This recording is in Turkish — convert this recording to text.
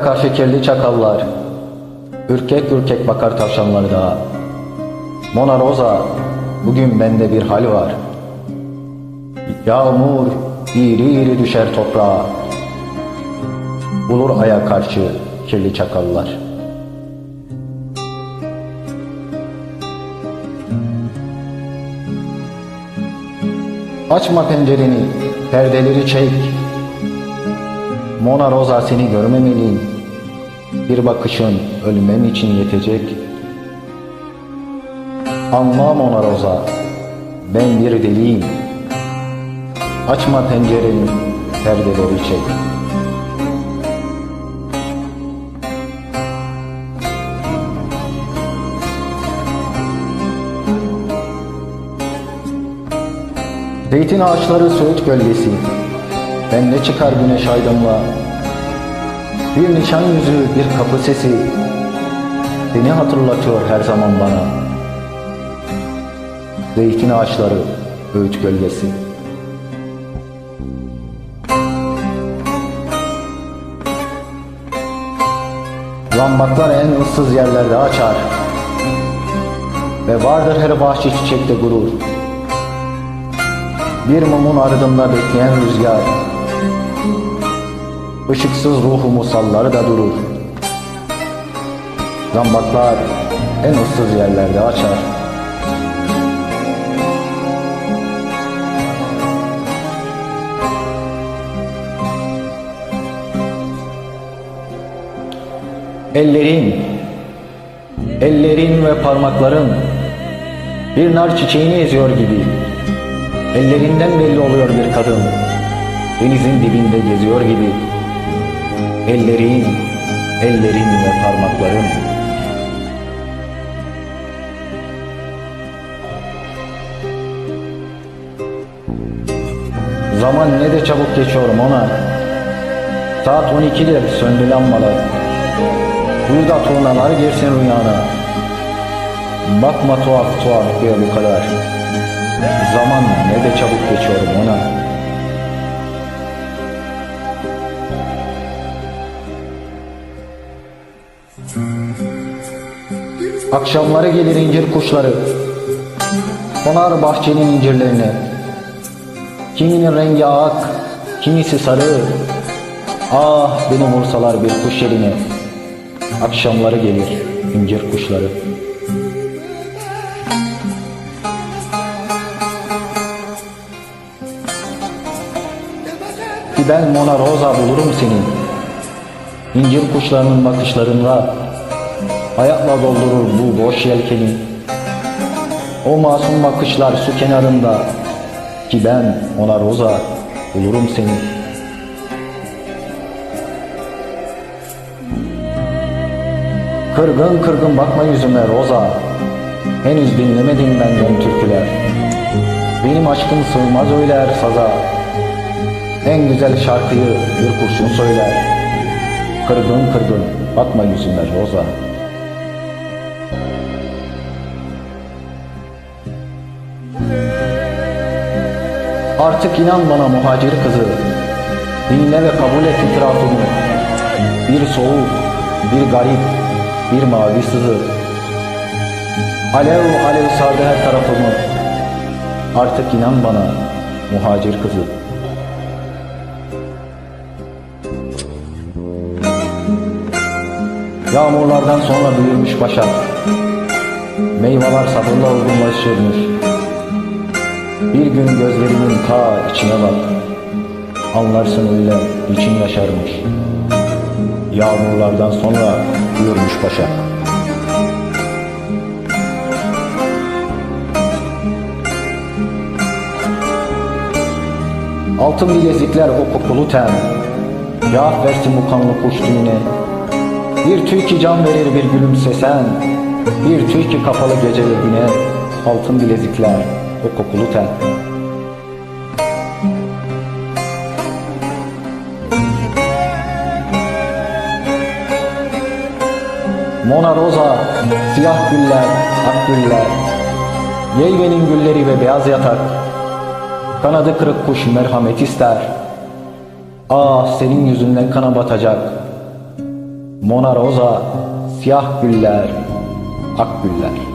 Aya karşı kirli çakallar. Ürkek ürkek bakar tavşanları da. Mona Rosa, bugün bende bir hal var. Yağmur iri iri düşer toprağa. Bulur aya karşı kirli çakallar. Açma pencereni, perdeleri çek. Mona Rosa seni görmemeliyim. Bir bakışın ölmem için yetecek. Anla Mona Rosa, ben bir deliyim. Açma pencereni, perdeleri çek. Zeytin ağaçları söğüt gölgesi, Bende çıkar güneş aydınlığa. Bir nişan yüzü, bir kapı sesi, Seni hatırlatıyor her zaman bana. Zeytin ağaçları, öğüt gölgesi. Lambaklar en ıssız yerlerde açar. Ve vardır her bahçe çiçekte gurur. Bir mumun ardında bekleyen rüzgar Işıksız ruhumu sallar da durur. Zambaklar en ıssız yerlerde açar. Ellerin, ellerin ve parmakların bir nar çiçeğini eziyor gibi. Ellerinden belli oluyor bir kadın. Denizin dibinde geziyor gibi Ellerin, ellerin ve parmakların. Zaman ne de çabuk geçiyor Mona Saat 12'dir söndü lambalar. Uyuda turnalar girsin rüyana. Bakma tuhaf tuhaf diyor bu kadar Zaman ne de çabuk geçiyor ona. Akşamları gelir incir kuşları, konar bahçenin incirlerine. Kiminin rengi ak, kimisi sarı. Ah beni vursalar bir kuş yerine. Akşamları gelir incir kuşları. ki ben Mona Rosa bulurum seni. İncir kuşlarının bakışlarında hayatla doldurur bu boş yelkeni. O masum bakışlar su kenarında ki ben Mona Rosa bulurum seni. Kırgın kırgın bakma yüzüme Rosa. Henüz dinlemedim benden türküler. Benim aşkım sığmaz öyler saza. En güzel şarkıyı bir kurşun söyler. Kırgın kırgın bakma yüzüme Roza. Artık inan bana muhacir kızı. Dinle ve kabul et itirafımı. Bir soğuk, bir garip, bir mavi sızı. Alev alev sardı her tarafımı. Artık inan bana muhacir kızı. Yağmurlardan sonra büyümüş başak Meyveler sabırla olgunlaşırmış Bir gün gözlerimin ta içine bak. Anlarsın öyle için yaşarmış. Yağmurlardan sonra büyürmüş başak Altın bilezikler o kokulu ten. Cevap versin bu kanlı kuş düğüne Bir tüy ki can verir bir gülümsesen. Bir tüy ki kapalı gece ve güne Altın bilezikler o kokulu ten. Mona Rosa, siyah güller, ak güller, Yeyvenin gülleri ve beyaz yatak, Kanadı kırık kuş merhamet ister, Ah senin yüzünden kana batacak, Mona Rosa, siyah güller, ak güller.